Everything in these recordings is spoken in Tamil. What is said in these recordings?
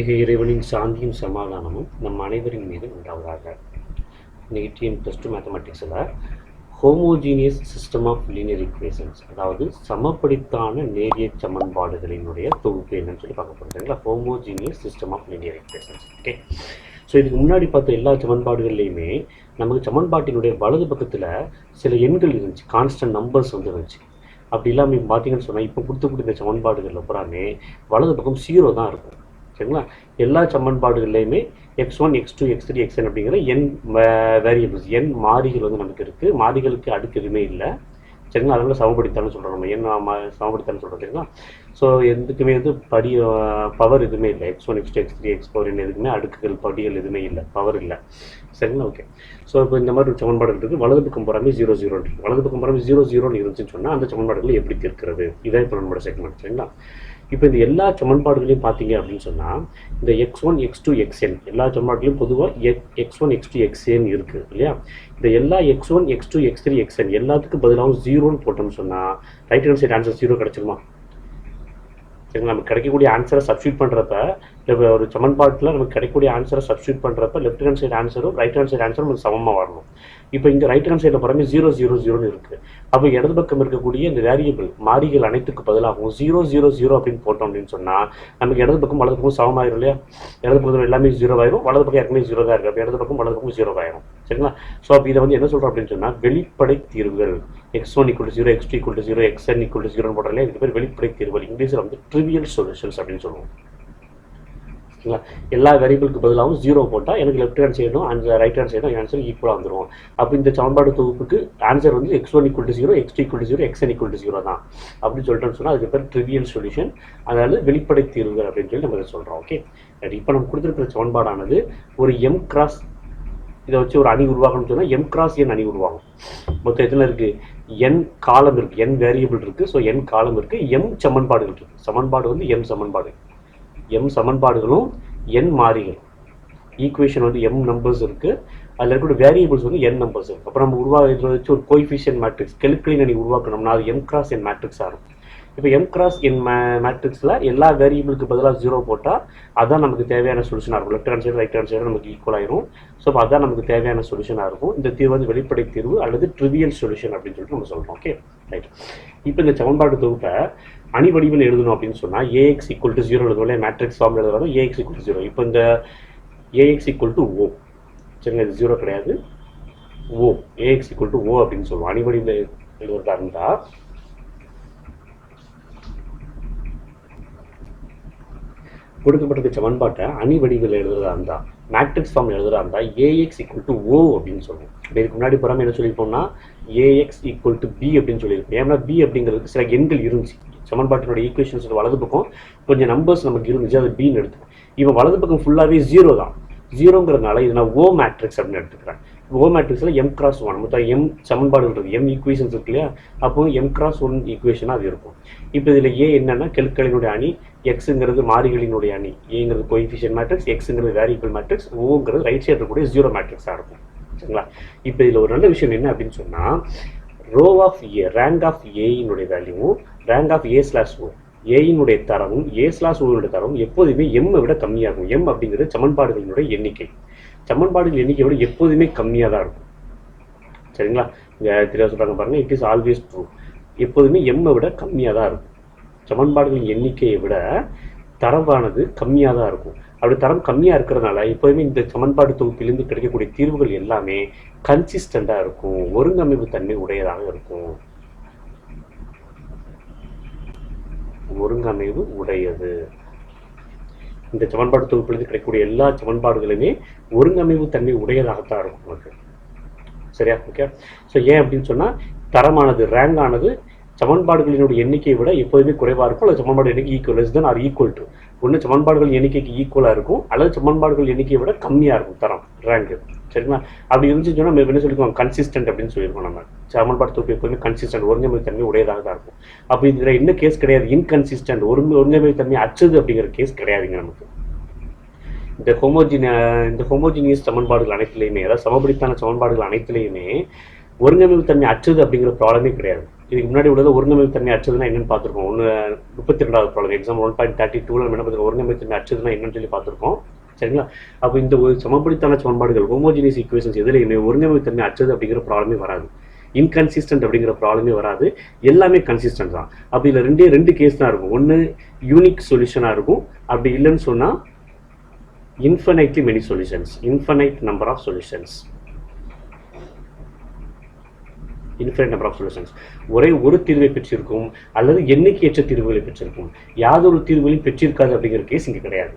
ஏக இறைவனின் சாந்தியும் சமாதானமும் நம் அனைவரின் மீது உண்டாவதாக. இன்னைக்கு TN plus two மேத்தமெட்டிக்ஸில் homogeneous system of linear equations அதாவது சமப்படுத்தான நேரிய சமன்பாடுகளினுடைய தொகுப்பு என்னன்னு சொல்லி பார்க்க போகிறோம் சரிங்களா? Homogeneous system of linear equations okay so இதுக்கு முன்னாடி பார்த்த எல்லா சமன்பாடுகள்லையுமே நமக்கு சமன்பாட்டினுடைய வலது பக்கத்தில் சில எண்கள் இருந்துச்சு கான்ஸ்டன்ட் நம்பர்ஸ் வந்து இருந்துச்சு. அப்படி இல்லாமல் பார்த்தீங்கன்னு சொன்னால் இப்போ கொடுத்து கொடுத்த சமன்பாடுகளில் பூராமே வலது பக்கம் ஜீரோ தான் இருக்கும். சரிங்களா? எல்லா சமன்பாடுகள்லையுமே X one X two X three X N அப்படிங்கிற என் வேரியபிள்ஸ் என் மாறிகள் வந்து நமக்கு இருக்குது மாறிகளுக்கு அடுக்கு எதுவுமே இல்லை. சரிங்களா? அதனால சமப்படுத்தான்னு சொல்கிறோம் நம்ம. என்ன சமப்படுத்தான்னு சொல்கிறோம் சரிங்களா? ஸோ எதுக்குமே வந்து படி பவர் எதுவுமே இல்லை. X one X two X three X four எதுக்குமே அடுக்குகள் படிகள் எதுவுமே இல்லை. பவர் இல்லை. சரிங்களா? ஓகே ஸோ இப்போ இந்த மாதிரி ஒரு இருக்குது வலது பக்கம் போகிறாமே ஜீரோ ஜீரோ இருக்குது வலது பக்கம் போகிறாமே ஜீரோ ஜீரோன்னு இருந்துச்சுன்னு சொன்னால் அந்த சமன்பாடுகள் எப்படி தீர்க்கிறது? இதான் இப்போ நம்மளோட செக்மெண்ட் சரிங்களா? இப்போ இந்த எல்லா சமன்பாடுகளையும் பார்த்தீங்க அப்படின்னு சொன்னால் இந்த X one X two X N எல்லா சமன்பாடுகளையும் பொதுவாக X X one X two X N இருக்குது இல்லையா? இந்த எல்லா X one X two X three X N எல்லாத்துக்கும் பதிலாகவும் ஜீரோன்னு போட்டோம்னு சொன்னால் right hand side answer zero கிடச்சிருமா? சரிங்களா? நமக்கு கிடைக்கக்கூடிய ஆன்சரை சப்ஸ்டியூட் பண்ணுறப்ப ஒரு சமன்பாட்டில் நமக்கு கிடைக்கக்கூடிய ஆன்சரை சப்ஸ்டியூட் பண்ணுறப்ப லெஃப்ட் ஹேண்ட் சைடு ஆன்சரும் ரைட் ஹேண்ட் சைடு ஆன்சரும் நமக்கு சமமாக வரணும். இப்போ இங்கே ரைட் ஹேண்ட் சைடில் பாருங்க ஜீரோ ஜீரோ ஜீரோன்னு இருக்குது அப்போ இடது பக்கம் இருக்கக்கூடிய இந்த வேரியபிள் மாறிகள் அனைத்துக்கு பதிலாகவும் ஜீரோ ஜீரோ ஜீரோ அப்படின்னு போட்டோம் அப்படின்னு சொன்னால் நமக்கு இடது பக்கம் வலது பக்கம் சமமாயிரும் இல்லையா? இடது பக்கம் எல்லாமே ஜீரோ ஆயிரும் வலது பக்கம் ஏற்கனவே ஜீரோ தான் இருக்குது. அப்போ இடது பக்கம் வலது பக்கம் ஜீரோ ஆயிரும். சரிங்களா? ஸோ அப்போ இதை வந்து என்ன சொல்கிறோம் அப்படின்னு சொன்னால் வெளிப்படை தீர்வுகள். X one equal zero X two equal zero X N equal ஜீரோன்னு போடுறதுல இதுக்கு பேர் வெளிப்படை தீர்வுகள். இங்கிலீஷில் வந்து ட்ரிவியல் சொல்யூஷன்ஸ் அப்படின்னு சொல்லுவோம். ஓகேங்களா? எல்லா வேரியபிளுக்கு பதிலாகவும் ஜீரோ போட்டால் எனக்கு லெஃப்ட் ஹேண்ட் சைடும் அந்த ரைட் ஹேண்ட் சைடும் ஆன்சர் ஈக்குவலாக வந்துடும் அப்போ இந்த சமன்பாடு தொகுப்புக்கு ஆன்சர் வந்து X one equal to zero X two equal to zero X N equal to zero தான். அப்படின்னு சொல்லிட்டோம்னு சொன்னால் அதுக்கு பேர் ட்ரிவியல் சொல்யூஷன் அதாவது வெளிப்படை தீர்வுகள் அப்படின்னு சொல்லி நம்ம இதை சொல்கிறோம் ஓகே இப்போ நம்ம கொடுத்துருக்கிற சமன்பாடானது ஒரு எம் கிராஸ் இதை வச்சு ஒரு அணி உருவாகணும்னு சொன்னால் எம் கிராஸ் என் அணி உருவாகும். மொத்தம் எத்தனை இருக்குது என் காலம் இருக்குது என் வேரியபிள் இருக்குது ஸோ என் காலம் இருக்குது எம் சமன்பாடுகள் இருக்குது சமன்பாடு வந்து எம் சமன்பாடு. எம் சமன்பாடுகளும் என் மாறிகள் ஈக்குவேஷன் வந்து எம் நம்பர்ஸ் இருக்குது அதில் இருக்கக்கூடிய வேரியபிள்ஸ் வந்து என் நம்பர்ஸ் இருக்குது அப்புறம் நம்ம உருவாக இதில் வச்சு ஒரு கோயிஃபிஷியன் மேட்ரிக்ஸ் கெலுக்களின் அணி உருவாக்கணும்னா அது எம் கிராஸ் என் மேட்ரிக்ஸ் ஆகும் இப்போ எம் கிராஸ் என் மே மேட்ரிக்ஸில் எல்லா வேரியபிளுக்கு பதிலாக ஜீரோ போட்டால் அதான் நமக்கு தேவையான சொல்யூஷனாக இருக்கும். Left hand side right hand side நமக்கு ஈக்குவல் ஆயிரும். ஸோ அப்போ அதான் நமக்கு தேவையான சொல்யூஷனாக இருக்கும். இந்த தீர்வு வந்து வெளிப்படை தீர்வு அல்லது ட்ரிவியல் சொல்யூஷன் அப்படின்னு சொல்லிட்டு நம்ம சொல்கிறோம் ஓகே ரைட் இப்போ இந்த சமன்பாடு தொகுப்பை அணி வடிவில் எழுதணும் அப்படின்னு சொன்னால் A X equal to zero எழுதுவோம் matrix form எழுதுறதோ A X equal to zero இப்போ இந்த ஏஎக்ஸ் ஈக்குவல் டு ஓ சரிங்க இது ஜீரோ கிடையாது. O A X equal to O அப்படின்னு சொல்லுவோம். அணி வடிவில் எழுதுறதா இருந்தால் கொடுக்கப்பட்டிருக்க சமன்பாட்டை அணி வடிவில் எழுதுறதா இருந்தால் மேட்ரிக்ஸ் ஃபார்ம் எழுதுறதா இருந்தால் ஏஎக்ஸ் ஈக்குவல் டு ஓ அப்படின்னு சொல்லுவோம். இதுக்கு முன்னாடி புறாமல் என்ன சொல்லியிருப்போம்னா A X equal to B அப்படின்னு சொல்லியிருப்போம். ஏன்னா பி அப்படிங்கிறதுக்கு சில எண்கள் இருந்துச்சு. சமன்பாட்டினுடைய ஈக்குவேஷன்ஸ் வலது பக்கம் கொஞ்சம் நம்பர்ஸ் நமக்கு இருந்துச்சு அது பின்னு எடுத்து இவன் வலது பக்கம் ஃபுல்லாகவே ஜீரோ தான். ஜீரோங்கிறதுனால இது நான் ஓ மேட்ரிக்ஸ் அப்படின்னு எடுத்துக்கிறேன் ஓ மேட்ரிக்ஸில் எம் கிராஸ் ஒன் மொத்தம் எம் சமன்பாடுன்றது எம் ஈக்குவேஷன்ஸ் இருக்கு இல்லையா? அப்போ எம் கிராஸ் ஒன் ஈக்குவேஷனாக அது இருக்கும். இப்போ இதில் ஏ என்னன்னா கெழுக்களினுடைய அணி எக்ஸுங்கிறது மாறிகளினுடைய அணி. ஏங்கிறது கோஎஃபிஷியன் மேட்ரிக்ஸ் எக்ஸுங்கிறது வேரியபிள் மேட்ரிக்ஸ் ஓங்கிறது ரைட் சைடு இருக்கக்கூடிய ஜீரோ மேட்ரிக்ஸாக இருக்கும். சரிங்களா? இப்போ இதில் ஒரு நல்ல விஷயம் என்ன அப்படின்னு சொன்னால் rho of A rank of ஏயினுடைய வேல்யூவும் rank of A slash O ஏயினுடைய தரமும் ஏ ஸ்லாஸ் ஓனுடைய தரமும் எப்போதுமே எம்மை விட கம்மியாகும். எம் அப்படிங்கிறது சமன்பாடுகளினுடைய எண்ணிக்கை. சமன்பாடுகள் எண்ணிக்கை விட எப்போதுமே கம்மியாக தான் இருக்கும். சரிங்களா? இங்கே தெரிய சொல்கிறாங்க பாருங்க. இட் இஸ் ஆல்வேஸ் ட்ரூ எப்போதுமே எம்மை விட கம்மியாக தான் இருக்கும். சமன்பாடுகளின் எண்ணிக்கையை விட தரவானது கம்மியாக தான் இருக்கும். அப்படி தரம் கம்மியாக இருக்கிறதுனால எப்போதுமே இந்த சமன்பாடு தொகுப்பிலிருந்து கிடைக்கக்கூடிய தீர்வுகள் எல்லாமே கன்சிஸ்டண்டாக இருக்கும். ஒருங்கமைப்பு தன்மை உடையதாக இருக்கும். ஒருங்கமைவு உடையது. இந்த சமன்பாடு தொகுப்பிலிருந்து கிடைக்கக்கூடிய எல்லா சமன்பாடுகளுமே ஒருங்கமைவு தன்மை உடையதாகத்தான் இருக்கும் நமக்கு. சரியா? ஓகே ஸோ ஏன் அப்படின்னு சொன்னால் தரமானது ரேங்க் ஆனது சமன்பாடுகளினுடைய எண்ணிக்கையை விட எப்போதுமே குறைவாக இருக்கும். அல்லது சமன்பாடு எண்ணிக்கை equal less than or equal to ஒன்று சமன்பாடுகள் எண்ணிக்கைக்கு ஈக்குவலாக இருக்கும். அல்லது சமன்பாடுகள் எண்ணிக்கையை விட கம்மியாக இருக்கும் தரம் ரேங்க் சரிங்களா? அப்படி இருந்துச்சுன்னு சொன்னால் நம்ம என்ன சொல்லிக்குவோம்? கன்சிஸ்டன்ட் அப்படின்னு சொல்லியிருக்கோம் நம்ம. சமன்பாடு தொகுப்பு எப்போதுமே கன்சிஸ்டன்ட் ஒருங்கமை தன்மை உடையதாக தான் இருக்கும். அப்போ இதில் என்ன கேஸ் கிடையாது? இன்கன்சிஸ்டன்ட் ஒரு ஒருங்கமை தன்மை அச்சது அப்படிங்கிற கேஸ் கிடையாதுங்க நமக்கு. இந்த ஹோமோஜின இந்த ஹோமோஜினியஸ் சமன்பாடுகள் அனைத்துலையுமே அதாவது சமபடித்தான சமன்பாடுகள் அனைத்துலையுமே ஒருங்கமைப்பு தன்மை அச்சது அப்படிங்கிற ப்ராப்ளமே கிடையாது. இதுக்கு முன்னாடி உள்ளது ஒருங்கமைத்தன்மை அச்சதுன்னா என்னன்னு பார்த்துருக்கோம் ஒன்று முப்பத்தி ரெண்டாவது problem exam one point thirty டூவில் என்ன பார்த்துருக்கோம்? ஒருங்கமைத்தன்மை அச்சதுன்னா என்னன்னு சொல்லி பார்த்துருக்கோம். சரிங்களா? அப்போ இந்த ஒரு சமப்படித்தான சமன்பாடுகள் ஹோமோஜினியஸ் ஈக்குவேஷன்ஸ் எதுலையுமே ஒருங்கிணைத்தன்மை அச்சது அப்படிங்கிற ப்ராப்ளமே வராது. இன்கன்சிஸ்டன்ட் அப்படிங்கிற ப்ராப்ளமே வராது. எல்லாமே கன்சிஸ்டன்ட் தான். அப்படி இல்லை ரெண்டே ரெண்டு கேஸ் தான் இருக்கும். ஒன்று யூனிக் சொல்யூஷனாக இருக்கும். அப்படி இல்லைன்னு சொன்னால் infinitely many solutions infinite number of solutions infinite number of solutions ஒரே ஒரு தீர்வை பெற்றிருக்கும் அல்லது எண்ணிக்கையற்ற தீர்வுகளை பெற்றிருக்கும். யாதொரு தீர்வுகளையும் பெற்றிருக்காது அப்படிங்கிற கேஸ் இங்கே கிடையாது.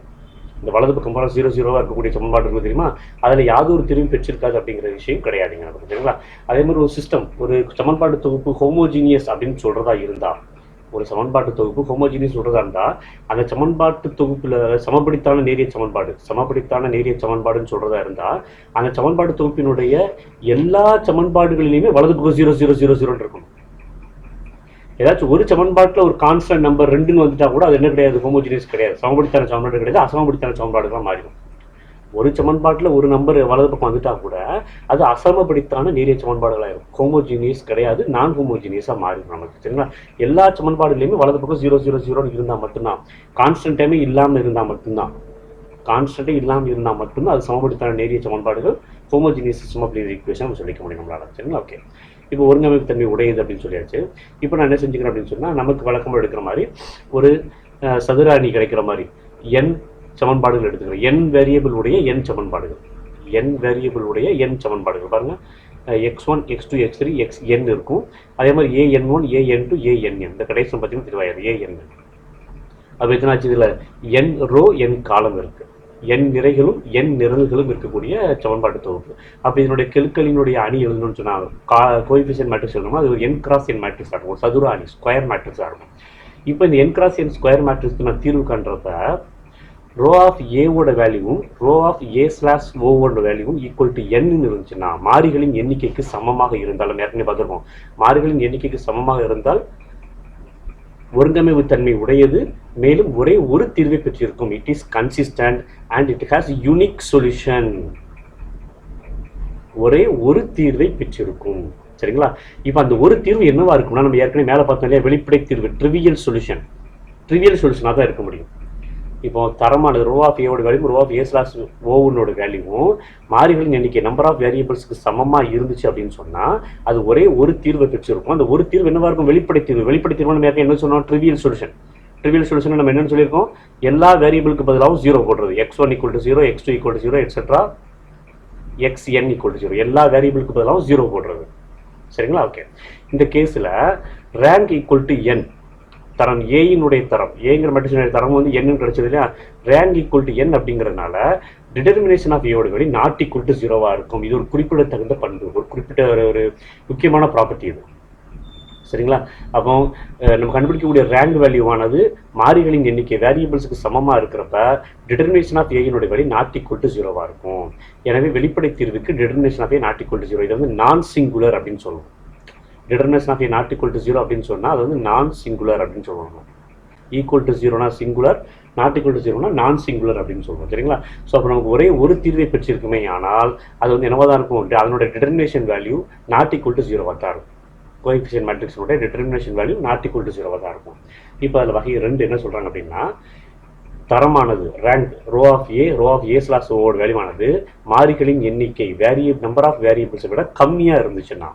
இந்த வலது பக்கம் போல ஜீரோ ஜீரோவாக இருக்கக்கூடிய சமன்பாடு இருக்குது தெரியுமா? அதில் யாதொரு திரும்பி பெற்றிருக்காது அப்படிங்கிற விஷயம் கிடையாதுங்க நமக்கு சரிங்களா? அதே மாதிரி ஒரு சிஸ்டம் ஒரு சமன்பாடு தொகுப்பு ஹோமோஜீனியஸ் அப்படின்னு சொல்கிறதா இருந்தால் ஒரு சமன்பாட்டு தொகுப்பு ஹோமோஜினியஸ் சொல்கிறதா இருந்தால் அந்த சமன்பாட்டு தொகுப்பில் சமப்படுத்தான நேரிய சமன்பாடு சமப்படுத்தான நேரிய சமன்பாடுன்னு சொல்கிறதா இருந்தால் அந்த சமன்பாட்டு தொகுப்பினுடைய எல்லா சமன்பாடுகளிலையுமே வலது பக்கம் ஜீரோ ஜீரோ ஜீரோ ஜீரோன்னு இருக்கும் ஏதாச்சும் ஒரு சமன்பாட்டில் ஒரு கான்ஸ்டன்ட் நம்பர் ரெண்டுன்னு வந்துட்டா கூட அது என்ன கிடையாது ஹோமோஜினியஸ் கிடையாது. சமபடித்தான சமன்பாடு கிடையாது அசமபடித்தான சமன்பாடுகளாக மாறிடும். ஒரு சமன்பாட்டில் ஒரு நம்பர் வலது பக்கம் வந்துட்டா கூட அது அசமபடித்தான நேரிய சமன்பாடுகளாயிரும் ஹோமோஜினியஸ் கிடையாது நான் ஹோமோஜினியஸா மாறிடும் நமக்கு. சரிங்களா? எல்லா சமன்பாடுலையுமே வலது பக்கம் ஜீரோ ஜீரோ ஜீரோன்னு இருந்தால் மட்டும்தான். கான்ஸ்டன்ட் டைமே இல்லாமல் இருந்தால் மட்டும்தான். கான்ஸ்டன்டே இல்லாமல் இருந்தால் மட்டும்தான் அது சமப்படுத்தான நேரிய சமன்பாடுகள் homogeneous system of linear equation சொல்லிக்க முடியும் நம்மளால. சரிங்களா? ஓகே இப்போ ஒருங்கமைப்பு தன்மை உடையது அப்படின்னு சொல்லியாச்சு. இப்போ நான் என்ன செஞ்சுக்கிறேன் அப்படின்னு சொன்னால் நமக்கு வழக்கமாக எடுக்கிற மாதிரி ஒரு சதுர அணி கிடைக்கிற மாதிரி என் சமன்பாடுகள் எடுத்துக்கிறேன். என் வேரியபிள் உடைய என் சமன்பாடுகள். என் வேரியபிள் உடைய என் சமன்பாடுகள். பாருங்கள் X one X two X three X N இருக்கும். அதே மாதிரி A N one A N two A N இந்த கடைசி பார்த்தீங்கன்னா திருவாயிரம் ஏஎன் அப்போ எத்தனாச்சு இதில்? என் ரோ என் காலம் இருக்குது என் நிறைகளும் என் நிரல்களும் இருக்கக்கூடிய சமன்பாட்டு தொகுப்பு. அப்போ இதனுடைய கெழுக்களினுடைய அணி எழுதணும்னு சொன்னால் கா கோஎஃபிஷியன் மேட்ரிக்ஸ் எழுதணும்? அது ஒரு என் கிராஸ் என் மேட்ரிக்ஸ் ஆகும் சதுர அணி ஸ்கொயர் மேட்ரிக்ஸ் ஆகும் இப்போ இந்த என் கிராஸ் என் ஸ்கொயர் மேட்ரிக்ஸ்க்கு நான் தீர்வு காண்றப்ப ரோ ஆஃப் ஏவோட வேல்யூவும் ரோ ஆஃப் ஏ ஸ்லாஷ் ஓவோட வேல்யூவும் ஈக்குவல் டு என்னு இருந்துச்சுன்னா மாறிகளின் எண்ணிக்கைக்கு சமமாக இருந்தாலும் நம்ம ஏற்கனவே பார்த்துருக்கோம் மாறிகளின் எண்ணிக்கைக்கு சமமாக இருந்தால் ஒருங்கமைவு தன்மை உடையது. மேலும் ஒரே ஒரு தீர்வை பெற்றிருக்கும். It is consistent and it has unique solution ஒரே ஒரு தீர்வை பெற்றிருக்கும். சரிங்களா? இப்போ அந்த ஒரு தீர்வு என்னவா இருக்கும்னா நம்ம ஏற்கனவே மேலே பார்த்தோம் இல்லையா? வெளிப்படை தீர்வு ட்ரிவியல் சொல்யூஷன் ட்ரிவியல் சொல்யூஷனாக தான் இருக்க முடியும். இப்போ தரமானது ரோ ஆஃப் ஏவோட value rho of A slash ஓவனோட வேல்யூவும் மாறிகளின் எண்ணிக்கை நம்பர் ஆஃப் வேரியபிள்ஸ்க்கு சமமாக இருந்துச்சு அப்படின்னு சொன்னால் அது ஒரே ஒரு தீர்வை பெற்றிருக்கும். அந்த ஒரு தீர்வு என்னவா இருக்கும்? வெளிப்படை தீர்வு. வெளிப்படை தீர்வு நம்ம என்ன சொன்னோம்? ட்ரிவியல் சொல்யூஷன் ட்ரிவியல் சொல்யூஷன் நம்ம என்னன்னு சொல்லியிருக்கோம்? எல்லா வேரியபிளுக்கு பதிலாகவும் ஜீரோ போடுறது. X one equal to zero X two equal to zero etcetera X N equal to zero எல்லா வேரியபிளுக்கு பதிலாகவும் ஜீரோ போடுறது. சரிங்களா? ஓகே இந்த கேஸில் ரேங்க் ஈக்குவல் டு என் தரம் ஏயினுடைய தரம். ஏங்கிற மேட்ரிக்ஸினுடைய தரம் வந்து என்னன்னு கிடைச்சது இல்லையா? ரேங்க் ஈக்குவல் டு என் அப்படிங்கிறதுனால டிட்டர்மினேஷன் ஆஃப் ஏவோட வேல்யூ நாட் ஈக்குவல் டு ஜீரோவாக இருக்கும். இது ஒரு குறிப்பிடத்தகுந்த பண்பு. ஒரு குறிப்பிட்ட ஒரு ஒரு முக்கியமான ப்ராப்பர்ட்டி இது. சரிங்களா? அப்போ நம்ம கண்டுபிடிக்கக்கூடிய ரேங்க் வேல்யூவானது மாறிகளின் எண்ணிக்கை வேரியபிள்ஸுக்கு சமமாக இருக்கிறப்ப டிட்டர்மினேஷன் ஆஃப் ஏயினுடைய வழி நாட் ஈக்குவல் டு ஜீரோவாக இருக்கும். எனவே வெளிப்படை தீர்வுக்கு determination of A not equal to zero இது வந்து நான் சிங்குலர் அப்படின்னு சொல்லுவோம். Determination of A not equal to zero அப்படின்னு சொன்னால் அது வந்து நான் சிங்குலர் அப்படின்னு சொல்லுவாங்க. ஈக்குவல் டு ஜீரோனா சிங்குலர் நாட் ஈக்குவல் டு ஜீரோனா நான் சிங்குலர் அப்படின்னு சொல்லுவோம் சரிங்களா? ஸோ அப்போ நமக்கு ஒரே ஒரு தீர்வை பெற்றிருக்குமே ஆனால் அது வந்து என்னவாக தான் இருக்கும் அதனுடைய determination value not equal to ஜீரோவாக தான் இருக்கும். Coefficient மேட்ரிக்ஸோட determination value not equal to ஜீரோவாக தான் இருக்கும். இப்போ அதில் வகை ரெண்டு என்ன சொல்கிறாங்க அப்படின்னா தரமானது rank rho of A rho of A slash ஓவோட வேல்யூவானது மாறிகளின் எண்ணிக்கை வேரிய நம்பர் ஆஃப் வேரியபிள்ஸை விட கம்மியாக இருந்துச்சுன்னா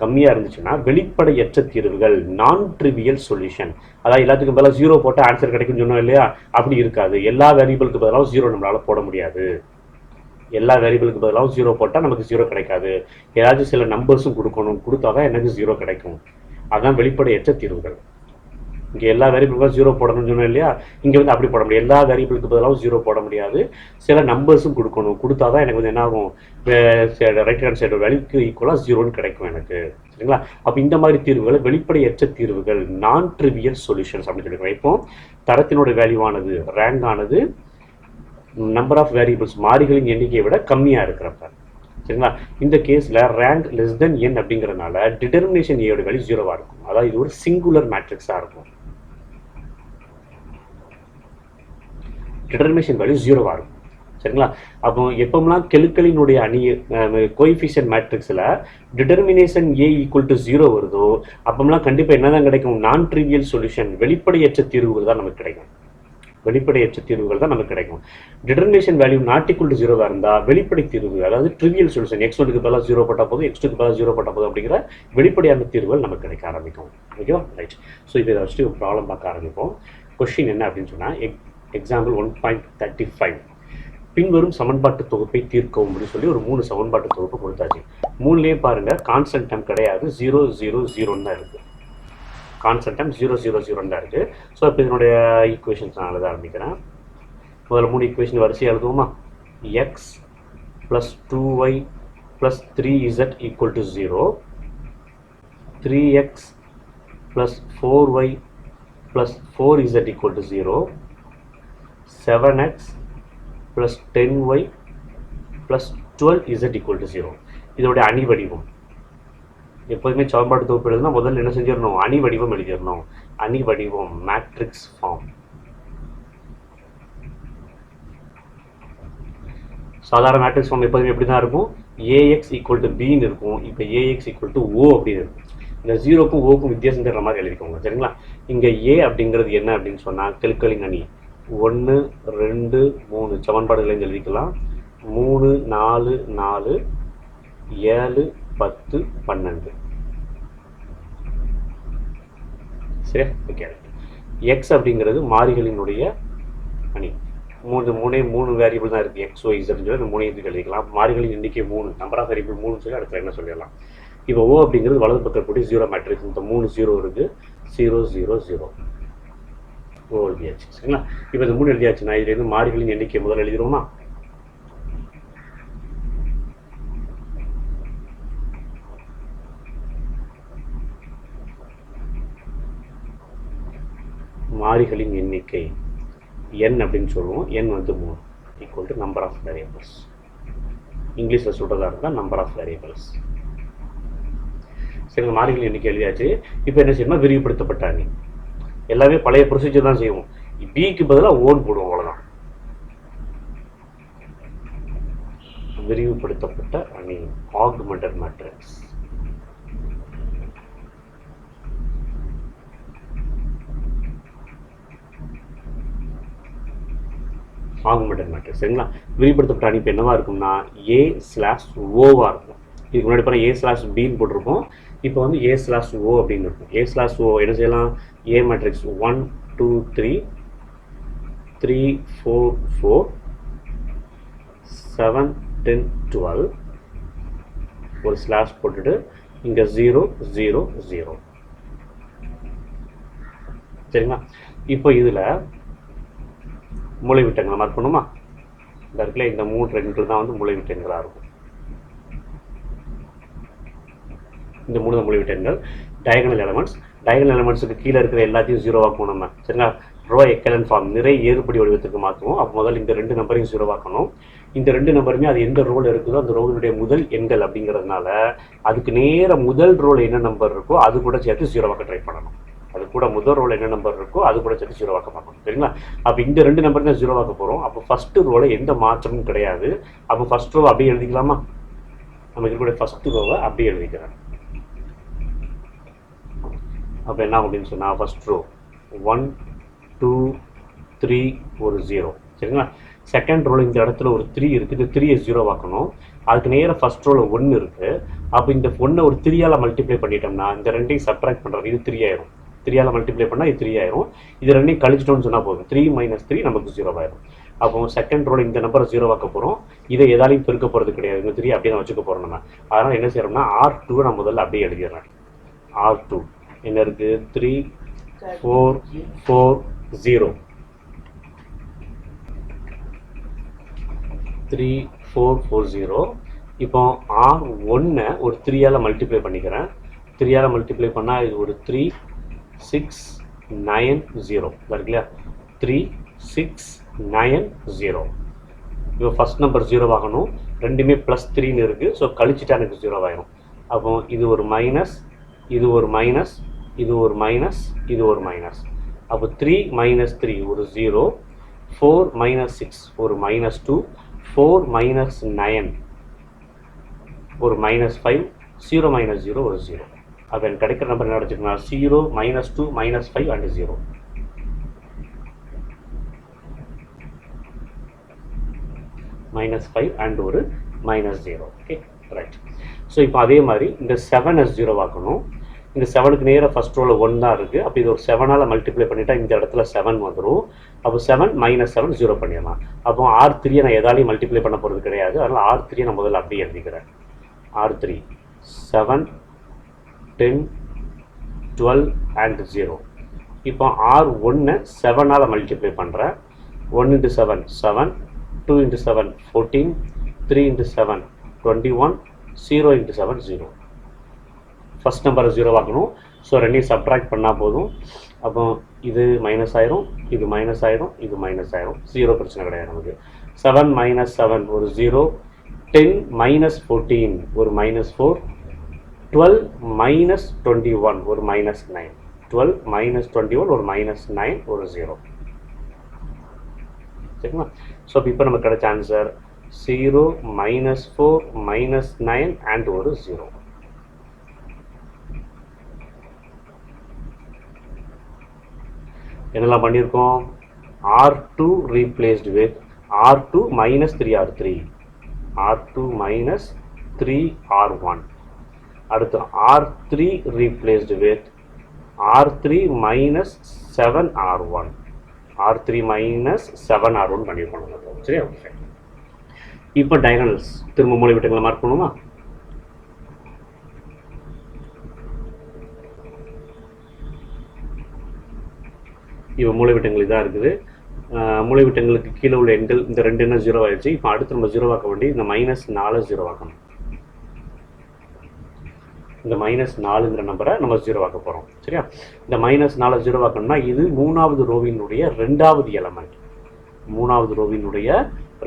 கம்மியாக இருந்துச்சுன்னா வெளிப்படையற்ற தீர்வுகள் நான் ட்ரிவியல் சொல்யூஷன் அதாவது எல்லாத்துக்கும் பதிலாக ஜீரோ போட்டால் ஆன்சர் கிடைக்கும்னு சொன்னோம் இல்லையா? அப்படி இருக்காது. எல்லா வேரியபிளுக்கு பதிலாகவும் ஜீரோ நம்மளால் போட முடியாது. எல்லா வேரியபிளுக்கு பதிலாகவும் ஜீரோ போட்டால் நமக்கு ஜீரோ கிடைக்காது. ஏதாச்சும் சில நம்பர்ஸும் கொடுக்கணும். கொடுத்தா தான் எனக்கு ஜீரோ கிடைக்கும். அதுதான் வெளிப்படையற்ற தீர்வுகள். இங்கே எல்லா வேரியபிளுக்கும் ஜீரோ போடணும்னு சொன்னேன் இல்லையா? இங்கே வந்து அப்படி போட முடியாது. எல்லா வேரியபிளுக்கு பதிலாகவும் ஜீரோ போட முடியாது. சில நம்பர்ஸும் கொடுக்கணும். கொடுத்தா தான் எனக்கு வந்து என்ன ஆகும்? ரைட் ஹேண்ட் சைடு வேல்யூக்கு ஈக்குவலாக ஜீரோன்னு கிடைக்கும் எனக்கு. சரிங்களா? அப்போ இந்த மாதிரி தீர்வுகள் வெளிப்படையற்ற தீர்வுகள் நான் ட்ரிவியல் சொல்யூஷன்ஸ் அப்படின்னு சொல்லிக்கிறோம் இப்போ தரத்தினோட வேல்யூவானது ரேங்க் ஆனது நம்பர் ஆஃப் வேரியபிள்ஸ் மாறிகளின் எண்ணிக்கையை விட கம்மியாக இருக்கிறப்ப. சரிங்களா? இந்த கேஸில் ரேங்க் லெஸ் தென் என் அப்படிங்கிறனால டிட்டர்மினேஷன் ஏயோட வேல்யூ ஜீரோவாக இருக்கும். அதாவது இது ஒரு சிங்குலர் மேட்ரிக்ஸாக இருக்கும். டிட்டர்மினேஷன் வேல்யூ ஜீரோவாக இருக்கும் சரிங்களா? அப்போ எப்பமெல்லாம் கெழுக்களினுடைய அணி கோஎஃபிஷியன்ட் மேட்ரிக்ஸில் determination A equal to zero வருதோ அப்பமெல்லாம் கண்டிப்பாக என்னதான் கிடைக்கும்? நான் ட்ரிவியல் சொல்யூஷன் வெளிப்படையற்ற தீர்வுகள் தான் நமக்கு கிடைக்கும். வெளிப்படையற்ற தீர்வுகள் தான் நமக்கு கிடைக்கும். Determination value not equal to ஜீரோவாக இருந்தால் வெளிப்படை தீர்வு அதாவது ட்ரிவியல் சொல்யூஷன் எக்ஸ் ஒனுக்கு பதிலாக ஜீரோ போட்ட போதும் எக்ஸ் டூக்கு பதிலாக ஜீரோ போட்ட போதும் அப்படிங்கிற வெளிப்படையான தீர்வுகள் நமக்கு கிடைக்க ஆரம்பிக்கும். ஓகேவா? ரைட் ஸோ இதை வச்சுட்டு ஒரு ப்ராப்ளம் பார்க்க ஆரம்பிப்போம். கொஷின் என்ன அப்படின்னு சொன்னால் egg example one point thirty five பின்வரும் சமன்பாட்டு தொகுப்பை தீர்க்கவும் அப்படின்னு சொல்லி ஒரு மூணு சமன்பாட்டு தொகுப்பு கொடுத்தாச்சு. மூணுலேயே பாருங்கள் கான்ஸ்டன்ட் டைம் கிடையாது. ஜீரோ ஜீரோ ஜீரோன்னு தான் இருக்குது கான்ஸ்டன்ட் டைம் ஜீரோ ஜீரோ ஜீரோன்னு தான் இருக்குது ஸோ இப்போ இதனுடைய ஈக்குவேஷன்ஸ் நான் எழுத ஆரம்பிக்கிறேன். முதல்ல மூணு ஈக்குவேஷன் வரிசையாக எழுதுவோமா? X plus two Y plus three Z equal to zero three X plus four Y plus four Z equal to zero seven X plus ten Y plus twelve Z equal to zero இதோடைய அணி வடிவம் எப்போதுமே சமன்பாடு தொகுப்பு எழுதுனா முதல்ல என்ன செஞ்சிடணும்? அணி வடிவம் எழுதிடணும். அணி வடிவம் மேட்ரிக்ஸ் ஃபார்ம் சாதாரண மேட்ரிக்ஸ் ஃபார்ம் எப்போதுமே எப்படி தான் இருக்கும் ஏஎக்ஸ் ஈக்குவல் டு பின்னு இருக்கும். இப்போ ஏஎக்ஸ் ஈக்குவல் டு ஓ அப்படின்னு இருக்கும். இந்த ஜீரோக்கும் ஓக்கும் வித்தியாசம் தர்ற மாதிரி எழுதிக்கோங்க. சரிங்களா? இங்கே ஏ அப்படிங்கிறது என்ன அப்படின்னு சொன்னால் கெழுக்களின் அணி. ஒன்று ரெண்டு மூணு. சமன்பாடுகளையும் எழுதிக்கலாம். மூணு நாலு நாலு ஏழு பத்து பன்னெண்டு. சரியா? ஓகே எக்ஸ் அப்படிங்கிறது மாறிகளினுடைய அணி. மூணு மூணே மூணு வேரியபிள் தான் இருக்குது எக்ஸ் ஒய் சொல்லி அந்த மூணு இதுக்கு எழுதிக்கலாம். மாறிகளின் எண்ணிக்கை மூணு. நம்பர் ஆஃப் வேரியபிள் மூணு சொல்லி அடுத்த என்ன சொல்லிடலாம்? இப்போ ஓ அப்படிங்கிறது வலது பக்கம் கூடிய ஜீரோ மேட்ரிக்ஸ் இந்த மூணு ஜீரோ இருக்குது ஜீரோ ஜீரோ ஜீரோ எழுதியாச்சு சரிங்களா? இப்போ இந்த மூணு எழுதியாச்சு நான் இதுலேருந்து மாறிகளின் எண்ணிக்கை முதல் எழுதிடுவோமா? மாறிகளின் எண்ணிக்கை. என் அப்படின்னு சொல்லுவோம். என் வந்து மூணு equal to number of variables இங்கிலீஷில் சொல்கிறதா இருந்தால் நம்பர் ஆஃப் வேரியபிள்ஸ் சரி மாறிகளின் எண்ணிக்கை எழுதியாச்சு. இப்போ என்ன செய்யணும்னா விரிவுபடுத்தப்பட்ட அணி. எல்லாமே பழைய ப்ரொசீஜர் தான் செய்வோம். பிக்கு பதிலாக ஓன் போடுவோம் அவ்வளோதான் விரிவுபடுத்தப்பட்ட அணி ஆகுமெண்டட் மேட்ரிக்ஸ் ஆகுமெண்டட் மேட்ரிக்ஸ் சரிங்களா? விரிவுபடுத்தப்பட்ட அணி இப்போ என்னவா இருக்கும்னா ஏ ஸ்லாஷ் ஓவாக இருக்கும். இதுக்கு முன்னாடி பாருங்க ஏ ஸ்லாஷ் பின்னு போட்டிருப்போம். இப்போ வந்து ஏ ஸ்லாஷ் ஓ அப்படின்னு இருக்கும். ஏ ஸ்லாஷ் ஓ என்ன செய்யலாம்? A matrix one two three three four four seven ten twelve ஒரு ஸ்லாஷ் போட்டுட்டு இங்கே ஜீரோ ஜீரோ ஜீரோ சரிங்களா? இப்போ இதில் மூளைவிட்டங்களை மார்க் பண்ணுமா? இந்த இடத்துல இந்த மூன்று ரெண்டு தான் வந்து மூளைவிட்டங்களாக இருக்கும். இந்த மூணு தான் மூளைவிட்டங்கள் டயகனல் எலமெண்ட்ஸ் டயகனல் எலமெண்ட்ஸுக்கு கீழே இருக்கிற எல்லாத்தையும் ஜீரோ நம்ம சரிங்களா? ரோ எக்கலன் ஃபார்ம் நிறை ஏறுபடி வடிவத்துக்கு மாற்றுவோம். அப்போ முதல்ல இந்த ரெண்டு நம்பரையும் ஜீரோவாக்கணும் இந்த ரெண்டு நம்பருமே அது எந்த ரோல் இருக்குதோ அந்த ரோலுடைய முதல் எண்கள் அப்படிங்கிறதுனால அதுக்கு நேர முதல் ரோல் என்ன நம்பர் இருக்கோ அது கூட சேர்த்து ஜீரோவாக்க ட்ரை பண்ணணும். அது கூட முதல் ரோல் என்ன நம்பர் இருக்கோ அது கூட சேர்த்து ஜீரோவாக்க பார்க்கணும். சரிங்களா? அப்போ இந்த ரெண்டு நம்பர் தான் ஜீரோவாக்க போகிறோம் அப்போ ஃபஸ்ட்டு ரோலை எந்த மாற்றமும் கிடையாது. அப்போ ஃபஸ்ட் ரோ அப்படியே எழுதிக்கலாமா? நம்ம இருக்கக்கூடிய ஃபஸ்ட்டு ரோவை அப்படியே எழுதிக்கிறேன். அப்போ என்ன அப்படின்னு சொன்னால் first row one two three ஒரு ஜீரோ சரிங்களா? செகண்ட் ரோல் இந்த இடத்துல ஒரு த்ரீ இருக்குது இந்த த்ரீயை ஜீரோ ஆக்கணும். அதுக்கு நேராக ஃபர்ஸ்ட் ரோவில் ஒன்று இருக்குது அப்போ இந்த ஒன்றை ஒரு த்ரீயால் மல்டிப்ளை பண்ணிட்டோம்னா இந்த ரெண்டையும் சப்ட்ராக்ட் பண்ணுறது இது த்ரீ ஆயிரும். த்ரீயால் மல்டிப்ளை பண்ணால் இது த்ரீ ஆயிரும். இது ரெண்டையும் கழிச்சிட்டோம்னு சொன்னால் போதும். த்ரீ மைனஸ் த்ரீ நமக்கு ஜீரோ ஆயிரும். அப்போ செகண்ட் ரோல் இந்த நம்பரை ஜீரோ ஆக்க போகிறோம் இதை எதாலையும் பெருக்க போகிறது கிடையாது. இந்த த்ரீ அப்படியே தான் வச்சுக்க போகிறோம் நம்ம. அதனால் என்ன செய்யறோம்னா ஆர் டூ நான் முதல்ல அப்படியே எழுதிடுறேன். ஆர் டூ என்ன இருக்குது three four four zero three four four zero இப்போ ஆர் ஒன்னை ஒரு த்ரீயால் மல்டிப்ளை பண்ணிக்கிறேன். த்ரீயால் மல்டிப்ளை பண்ணால் இது ஒரு த்ரீ சிக்ஸ் நயன் ஜீரோ இருக்கு இல்லையா? த்ரீ சிக்ஸ் நயன் ஜீரோ இப்போ ஃபஸ்ட் நம்பர் ஜீரோ ஆகணும் ரெண்டுமே ப்ளஸ் த்ரீன்னு இருக்குது ஸோ கழிச்சிட்டா எனக்கு ஜீரோ ஆயிரும் அப்போ இது ஒரு மைனஸ் இது ஒரு மைனஸ் இது ஒரு மைனஸ் இது ஒரு மைனஸ் அப்போ த்ரீ மைனஸ் த்ரீ ஒரு ஜீரோ ஃபோர் மைனஸ் சிக்ஸ் ஒரு minus two four minus nine ஒரு minus five zero minus zero ஒரு ஜீரோ அப்போ எனக்கு கிடைக்கிற நம்பர் என்ன வச்சுக்கணும் zero minus two minus five and zero minus five and ஒரு minus zero okay right so இப்போ அதே மாதிரி இந்த செவன் எஸ் ஜீரோ ஆக்கணும் இந்த செவனுக்கு நேராக ஃபஸ்ட் ரோவில் ஒன் தான் இருக்குது அப்போ இது ஒரு செவனால் மல்டிப்ளை பண்ணிட்டா இந்த இடத்துல செவன் வந்துடும் அப்போ செவன் மைனஸ் செவன் ஜீரோ பண்ணிடலாம். அப்போ ஆர் த்ரீயை நான் எதாலையும் மல்டிப்ளை பண்ண போகிறது கிடையாது. அதனால் ஆர் த்ரீயை நான் முதல்ல அப்படியே எழுதிக்கிறேன். R three seven ten twelve and zero இப்போ ஆர் ஒன்று செவனால் மல்டிப்ளை பண்ணுறேன் one into seven seven two into seven fourteen three into seven twenty one zero into seven zero first நம்பரை ஜீரோவாக்கணும் ஸோ ரெண்டையும் சப்ட்ராக்ட் பண்ணால் போதும். அப்போ இது மைனஸ் ஆயிரும் இது மைனஸ் ஆயிரும் இது மைனஸ் ஆயிரும். ஜீரோ பிரச்சனை கிடையாது நமக்கு. செவன் மைனஸ் செவன் ஒரு ஜீரோ டென் மைனஸ் ஃபோர்டீன் ஒரு minus four twelve minus twenty one ஒரு minus nine twelve minus twenty one ஒரு மைனஸ் நைன் ஒரு ஜீரோ சரிங்களா? ஸோ இப்போ நமக்கு கிடைச்ச answer zero minus four minus nine and ஒரு ஜீரோ என்னெல்லாம் பண்ணியிருக்கோம்? R two replaced with R two minus three R three R two minus three R one அடுத்து R three replaced with R three minus seven R one R three minus seven R one பண்ணியிருக்கோம் சரியா? சரி ஓகே இப்போ டயகனல்ஸ் திரும்ப மூளை விட்டங்களை மார்க் பண்ணுமா இப்போ மூளைவிட்டங்கள் இதாக இருக்குது. மூளைவிட்டங்களுக்கு கீழே உள்ள எண்கள் இந்த ரெண்டு எண்ணம் ஜீரோ ஆயிடுச்சு. இப்போ அடுத்து நம்ம ஜீரோவாக்க வேண்டிய வேண்டி இந்த மைனஸ் நாலு ஜீரோவாக்கணும் இந்த மைனஸ் நாலுங்கிற நம்பரை நம்ம ஜீரோவாக்க போகிறோம் சரியா? இந்த மைனஸ் நாலு ஜீரோவாக்கணும்னா இது மூணாவது ரோவினுடைய ரெண்டாவது எலமெண்ட் மூணாவது ரோவினுடைய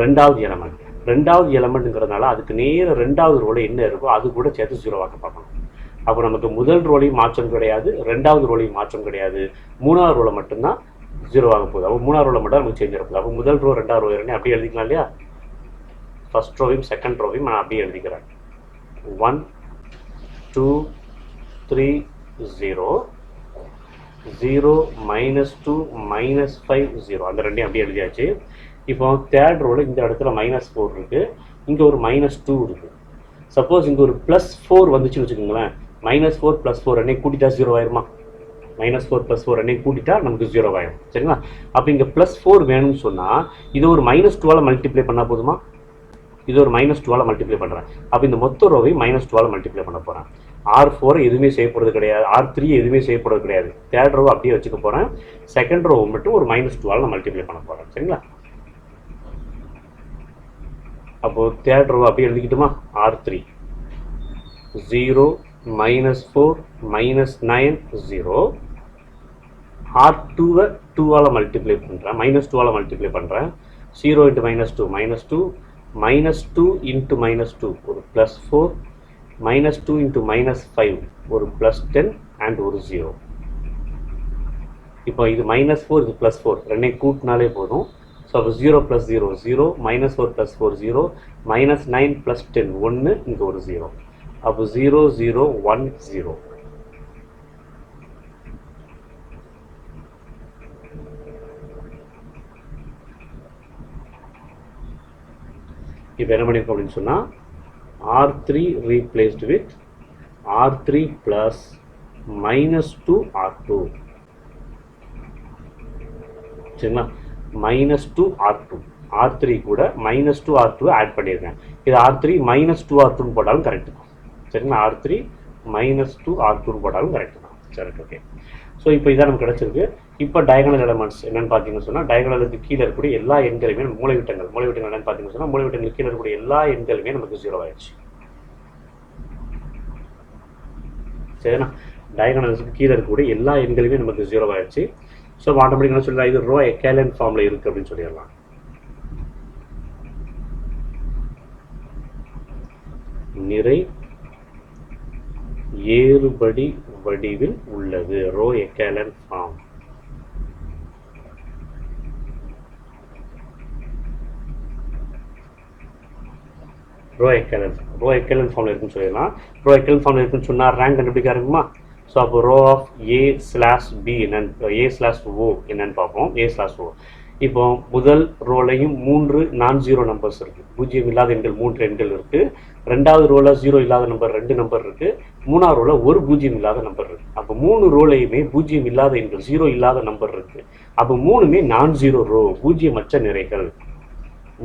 ரெண்டாவது எலமெண்ட் ரெண்டாவது எலமெண்ட்டுங்கிறதுனால அதுக்கு நேர ரெண்டாவது ரோவில் என்ன இருக்கோ அது கூட சேர்த்து ஜீரோ பார்க்கணும். அப்போ நமக்கு முதல் ரோலையும் மாற்றம் கிடையாது ரெண்டாவது ரோலையும் மாற்றம் கிடையாது. மூணாவது ரோலை மட்டும்தான் ஜீரோ ஆக போகுது. அப்போ மூணாவது ரோல மட்டும் நமக்கு சேஞ்ச் ஆகும் அப்போ முதல் ரோ ரெண்டாவது ரோ இரண்டு அப்படியே எழுதிக்கலாம் இல்லையா? ஃபர்ஸ்ட் ரோவையும் செகண்ட் ரோவையும் நான் அப்படியே எழுதிக்கிறேன். One two three zero zero minus two minus five zero அந்த ரெண்டையும் அப்படியே எழுதியாச்சு. இப்போ தேர்ட் ரோல இந்த இடத்துல மைனஸ் ஃபோர் இருக்குது இங்கே ஒரு மைனஸ் டூ இருக்குது சப்போஸ் இங்கே ஒரு ப்ளஸ் ஃபோர் வந்துச்சுன்னு வச்சுக்கோங்களேன். மைனஸ் ஃபோர் ப்ளஸ் ஃபோர் அன்னைக்கு கூட்டிட்டா ஜீரோ ஆயிருமா? மைனஸ் ஃபோர் ப்ளஸ் ஃபோர் அன்னைக்கு கூட்டிட்டா நமக்கு ஜீரோ ஆயிரும். சரிங்களா? அப்போ இங்கே ப்ளஸ் ஃபோர் வேணும்னு சொன்னால் இது ஒரு மைனஸ் டூவால் மல்டிப்ளை பண்ணால் போதுமா? இது ஒரு மைனஸ் டூவால் மல்டிப்ளை பண்ணுறேன் அப்போ இந்த மொத்த ரோவை மைனஸ் டூவால் மல்டிப்ளை பண்ண போகிறேன் ஆர் ஃபோர் எதுவுமே செய்யப்படுறது கிடையாது. ஆர் த்ரீ எதுவுமே செய்யப்படுறது கிடையாது. தேர்ட் ரோ அப்படியே வச்சுக்க போகிறேன் செகண்ட் ரோ மட்டும் ஒரு மைனஸ் டூவால் நான் மல்டிப்ளை பண்ண போகிறேன் சரிங்களா? அப்போது தேர்ட் ரோ அப்படியே எழுதிக்கிட்டுமா? R three zero minus four minus nine zero R டூவை டூவால் மல்டிப்ளை பண்ணுறேன் மைனஸ் டூவால் மல்டிப்ளை பண்ணுறேன் zero into minus two minus two minus two into minus two ஒரு plus four minus two into minus five ஒரு ப்ளஸ் டென் அண்ட் ஒரு ஜீரோ இப்போ இது மைனஸ் ஃபோர் இது ப்ளஸ் ஃபோர் ரெண்டையும் கூட்டினாலே போதும். ஸோ அப்போ zero plus zero zero minus four plus four zero minus nine plus ten ஒன்று இங்கே ஒரு ஜீரோ அப்போ ஜீரோ ஜீரோ ஒன் ஜீரோ இப்போ என்ன பண்ணியிருக்கோம் அப்படின்னு சொன்னால் R three replaced with R three plus minus two R two சரிங்களா? Minus two R two R three கூட minus two R two add பண்ணியிருக்கேன் இது R three minus two R டூன்னு போட்டாலும் கரெக்டு சரிங்களா? R three minus two R டூன்னு போட்டாலும் கரெக்ட் தான். சரி ஓகே ஸோ இப்போ இதான் நமக்கு கிடச்சிருக்கு. இப்போ டயகனல் எலமெண்ட்ஸ் என்னென்னு பார்த்தீங்கன்னு சொன்னால் டயகனலுக்கு கீழே இருக்கக்கூடிய எல்லா எண்களுமே மூளைவிட்டங்கள் மூளைவிட்டங்கள் என்னென்னு பார்த்தீங்கன்னு சொன்னால் மூளைவிட்டங்களுக்கு கீழே இருக்கக்கூடிய எல்லா எண்களுமே நமக்கு ஜீரோ ஆயிடுச்சு. சரிண்ணா? டயகனல்ஸுக்கு கீழே இருக்கக்கூடிய எல்லா எண்களுமே நமக்கு ஜீரோ ஆயிடுச்சு. ஸோ ஆட்டோமேட்டிக்காக என்ன சொல்லலாம் இது ரோ எக்கேலன் ஃபார்மில் இருக்குது அப்படின்னு சொல்லிடலாம். நிறை ஏறுபடி வடிவில் உள்ளது. Row echelon form row echelon row echelon ஃபார்மில் இருக்குன்னு சொல்லிடலாம். ரோ எக்கலன் ஃபார்மில் இருக்குன்னு சொன்னால் ரேங்க் கண்டுபிடிக்க இருக்குமா ஸோ அப்போ row of A slash B என்னன்னு ஏ ஸ்லாஷ் ஓ என்னன்னு பார்ப்போம். ஏ ஸ்லாஷ் ஓ இப்போ முதல் ரோலையும் மூன்று நான் ஜீரோ நம்பர்ஸ் இருக்கு. பூஜ்ஜியம் இல்லாத எண்கள் மூன்று எண்கள் இருக்கு. ரெண்டாவது ரோல ஜீரோ இல்லாத நம்பர் ரெண்டு நம்பர் இருக்கு. மூணாவது ரோல ஒரு பூஜ்ஜியம் இல்லாத நம்பர் இருக்கு. அப்போ மூணு ரோலையுமே பூஜ்ஜியம் இல்லாத எண்கள் ஜீரோ இல்லாத நம்பர் இருக்கு. அப்போ மூணுமே நான் ஜீரோ ரோ பூஜ்ஜியமற்ற நிறைகள்.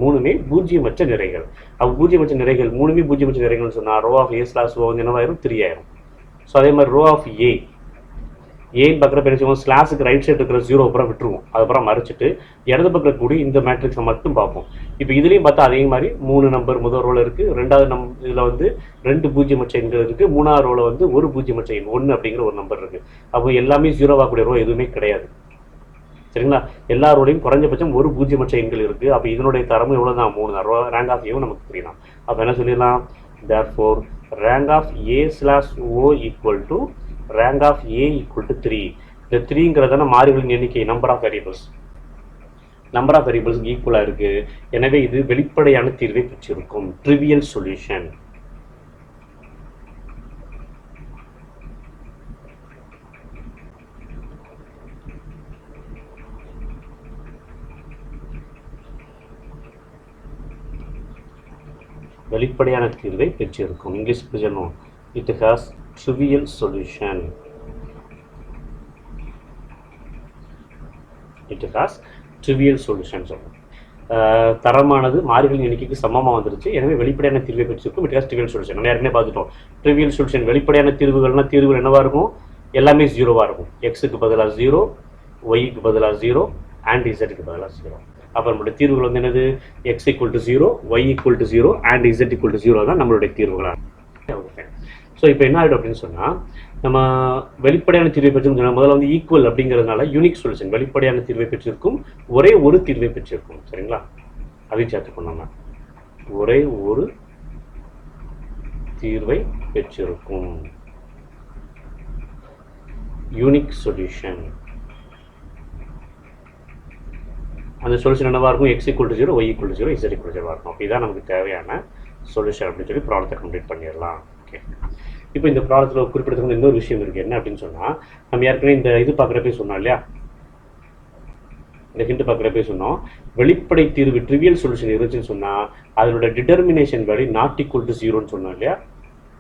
மூணுமே பூஜ்ஜியமற்ற நிறைகள். அப்போ பூஜ்ஜியமற்ற நிறைகள் மூணுமே பூஜ்ஜியமற்ற நிறைகள்னு சொன்னா row of A slash row வந்து என்னவாயிரும் த்ரீ ஆயிரும் ஸோ அதே மாதிரி ரோ ஆஃப் ஏ ஏன் பக்கத்தில் என்ன ஸ்லாஸுக்கு ரைட் சைடு இருக்கிற ஜீரோ அப்புறம் விட்டுருவோம். அதுக்கப்புறம் மறைச்சிட்டு இடது பக்கம் கூடி இந்த மேட்ரிக்ஸை மட்டும் பார்ப்போம். இப்போ இதுலேயும் பார்த்தா அதே மாதிரி மூணு நம்பர் முதல் ரோல இருக்குது ரெண்டாவது நம் இதில் வந்து ரெண்டு பூஜ்ஜியமற்ற எண்கள் இருக்குது மூணாவது ரோவில் வந்து ஒரு பூஜ்ஜியமற்ற எண் ஒன்று அப்படிங்கிற ஒரு நம்பர் இருக்குது அப்போ எல்லாமே ஜீரோவாக கூடிய ரோ எதுவுமே கிடையாது. சரிங்களா? எல்லா ரோலையும் குறைஞ்சபட்சம் ஒரு பூஜ்ஜியமற்ற எண்கள் இருக்குது அப்போ இதனுடைய தரமும் எவ்வளோ தான் மூணு தான். ரோ ரேங்க் ஆஃப் ஏவும் நமக்கு தெரியலாம் அப்போ என்ன சொல்லிடலாம்? Therefore rank of A slash O equal to rank of A equal to three இந்த த்ரீங்கிறதான மாறிகளின் எண்ணிக்கை number of variables number of வேரியபிள்ஸ்க்கு ஈக்குவலாக இருக்கு. எனவே இது வெளிப்படையான தீர்வை பெற்றிருக்கும். ட்ரிவியல் சொல்யூஷன் வெளிப்படையான தீர்வை பெற்றிருக்கும். English பிரிஜனும் it has trivial solution it has trivial solution சொல்லணும் தரமானது மாறிகளின் எண்ணிக்கைக்கு சமமாக வந்துருச்சு. எனவே வெளிப்படையான தீர்வை பெற்றிருக்கும். இட் ஹாஸ் ட்ரிவியல் சொல்யூஷன் நம்ம ஏற்கனவே பார்த்துட்டோம். ட்ரிவியல் சொல்யூஷன் வெளிப்படையான தீர்வுகள்னா தீர்வுகள் என்னவாக இருக்கும்? எல்லாமே ஜீரோவாக இருக்கும். எக்ஸுக்கு பதிலாக ஜீரோ ஒய்க்கு பதிலாக ஜீரோ அண்ட் இசட்டுக்கு பதிலாக ஜீரோ அப்போ நம்மளுடைய தீர்வுகள் வந்து என்னது? X equal to zero Y equal to zero and Z equal to zero தான் நம்மளுடைய தீர்வுகளாக ஸோ இப்போ என்ன ஆகிடும் அப்படின்னு சொன்னால் நம்ம வெளிப்படையான தீர்வை பெற்றிருக்கோம் முதல்ல வந்து ஈக்குவல் அப்படிங்கிறதுனால யூனிக் சொல்யூஷன் வெளிப்படையான தீர்வை பெற்றிருக்கும் ஒரே ஒரு தீர்வை பெற்றிருக்கும். சரிங்களா? அதையும் சேர்த்து நம்ம. ஒரே ஒரு தீர்வை பெற்றிருக்கும். யூனிக் சொல்யூஷன் அந்த சொல்யூஷன் என்னவாக இருக்கும்? X equal to zero Y equal to zero Z equal zero இருக்கும். அப்போ இதான் நமக்கு தேவையான சொல்யூஷன் அப்படின்னு சொல்லி ப்ராப்ளத்தை கம்ப்ளீட் பண்ணிடலாம். ஓகே இப்போ இந்த ப்ராப்ளத்தில் குறிப்பிடத்தக்க இன்னொரு விஷயம் இருக்குது என்ன அப்படின்னு சொன்னால் நம்ம ஏற்கனவே இந்த இது பார்க்குறப்பே சொன்னோம் இல்லையா? இந்த ஹிண்ட் பார்க்குறப்பே சொன்னோம். வெளிப்படை தீர்வு ட்ரிவியல் சொல்யூஷன் இருந்துச்சுன்னு சொன்னால் அதனோட determination value not equal to ஜீரோன்னு சொன்னோம் இல்லையா?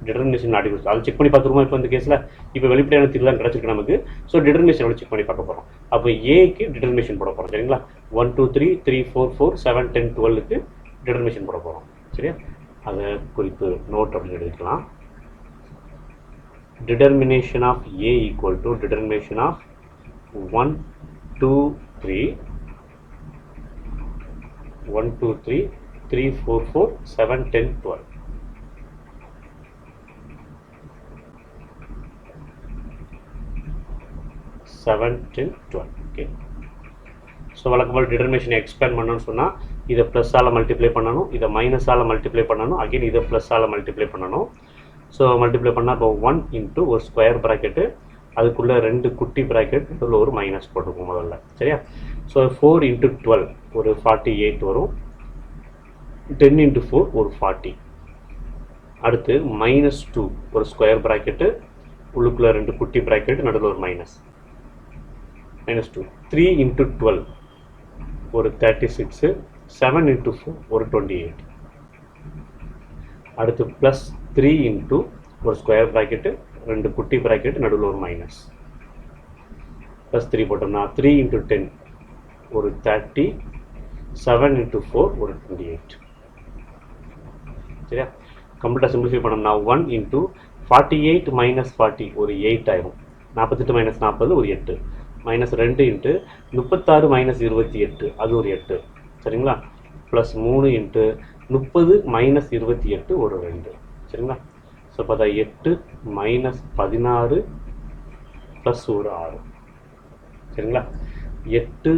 டிட்டர்மினேஷன் நாட் ஈக்குவல் அதை செக் பண்ணி பார்த்துருமா இப்போ இந்த கேஸில் இப்போ வெளிப்படையான தீர்வு தான் கிடச்சிருக்கு நமக்கு. ஸோ டிட்டர்மினேஷன் செக் பண்ணி பார்க்க போகிறோம் அப்போ ஏக்கு டிட்டர்மினேஷன் போட போகிறோம் சரிங்களா? One two three three four four seven ten டுவெல்லுக்கு determination போட போகிறோம் சரியா? அதை குறிப்பு நோட் அப்படின்னு எடுத்துக்கலாம் determination of a equal to determination of 1 2 3 1 2 3 3 4 4 7 10 12 seven ten twelve okay so வழக்கமாக டிட்டர்மினேஷன் எக்ஸ்பேண்ட் பண்ணணும்னு சொன்னால் இதை ப்ளஸ்ஸால் மல்டிப்ளை பண்ணணும் இதை மைனஸால் மல்டிப்ளை பண்ணணும். அகைன் இதை ப்ளஸ்ஸால் மல்டிப்ளை பண்ணணும். ஸோ மல்டிப்ளை பண்ணால் இப்போ ஒன் இன்ட்டு ஒரு ஸ்கொயர் ப்ராக்கெட்டு அதுக்குள்ளே ரெண்டு குட்டி ப்ராக்கெட் இதில் ஒரு மைனஸ் போட்டிருக்கும் முதல்ல. சரியா? ஸோ ஃபோர் இன்ட்டு டுவெல் ஒரு ஃபார்ட்டி எயிட் வரும். டென் இன்ட்டு ஃபோர் ஒரு ஃபார்ட்டி அடுத்து மைனஸ் டூ ஒரு ஸ்கொயர் ப்ராக்கெட்டு உள்ளுக்குள்ளே ரெண்டு குட்டி ப்ராக்கெட் நடுவில் ஒரு minus minus two three into twelve ஒரு thirty six seven into four ஒரு டுவெண்ட்டி எயிட் அடுத்து ப்ளஸ் த்ரீ இன்ட்டு ஒரு ஸ்கொயர் ப்ராக்கெட்டு ரெண்டு குட்டி ப்ராக்கெட் நடுவில் ஒரு மைனஸ் ப்ளஸ் த்ரீ போட்டோம்னா த்ரீ இன்ட்டு டென் ஒரு தேர்ட்டி செவன் இன்ட்டு ஃபோர் ஒரு டுவெண்ட்டி எயிட் சரியா? கம்ப்ளீட்டாக சிம்பிளிஃபை பண்ணோம்னா one into forty eight minus forty ஒரு எயிட் ஆகும் நாற்பத்தெட்டு மைனஸ் நாற்பது ஒரு எட்டு. மைனஸ் ரெண்டு இன்ட்டு முப்பத்தாறு மைனஸ் இருபத்தி எட்டு அது ஒரு எட்டு. சரிங்களா? ப்ளஸ் மூணு இன்ட்டு முப்பது மைனஸ் இருபத்தி எட்டு ஒரு ரெண்டு. சரிங்களா? ஸோ பார்த்தா எட்டு மைனஸ் பதினாறு ப்ளஸ் ஒரு ஆறு. சரிங்களா? எட்டு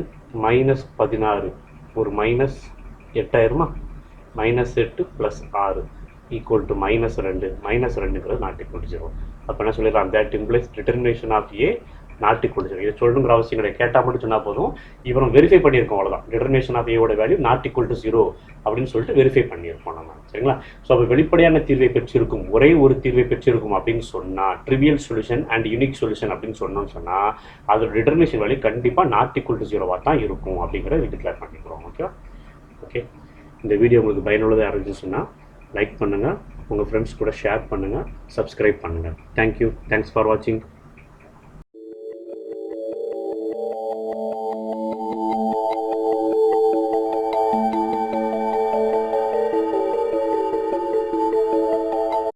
மைனஸ் பதினாறு ஒரு மைனஸ் எட்டாயிரமா? மைனஸ் எட்டு ப்ளஸ் ஆறு ஈக்குவல் டு மைனஸ் ரெண்டு. மைனஸ் ரெண்டுங்கிறது நாட்டி ஈக்குவல் அப்போ என்ன சொல்லிடலாம்? That implies determination of A not equal இதை சொல்லணுங்கிற அவசியம் கிடையாது. கேட்டால் மட்டும் சொன்னால் போதும். இவரும் வெரிஃபை பண்ணியிருக்கோம் அவ்வளோதான் டிட்டர்மினேஷன் ஆஃப் ஏவோட value not equal to zero அப்படின்னு சொல்லிட்டு வெரிஃபை பண்ணியிருக்கோம் நம்ம. சரிங்களா? ஸோ அப்போ வெளிப்படையான தீர்வை பெற்றிருக்கும் ஒரே ஒரு தீர்வை பெற்றிருக்கும் அப்படின்னு சொன்னால் trivial solution and unique solution அப்படின்னு சொன்னோம்னு சொன்னால் அதோட டிட்டர்மினேஷன் வேல்யூ கண்டிப்பாக நாட் ஈக்குவல் டு ஜீரோவாக தான் இருக்கும் அப்படிங்கிறத டிக்ளேர் பண்ணிக்கிறோம். ஓகே ஓகே இந்த வீடியோ உங்களுக்கு பயனுள்ளதாக இருந்துச்சுன்னா லைக் பண்ணுங்கள் உங்கள் ஃப்ரெண்ட்ஸ் கூட ஷேர் பண்ணுங்கள் சப்ஸ்கிரைப் பண்ணுங்கள் தேங்க்யூ தேங்க்ஸ் ஃபார் வாட்சிங்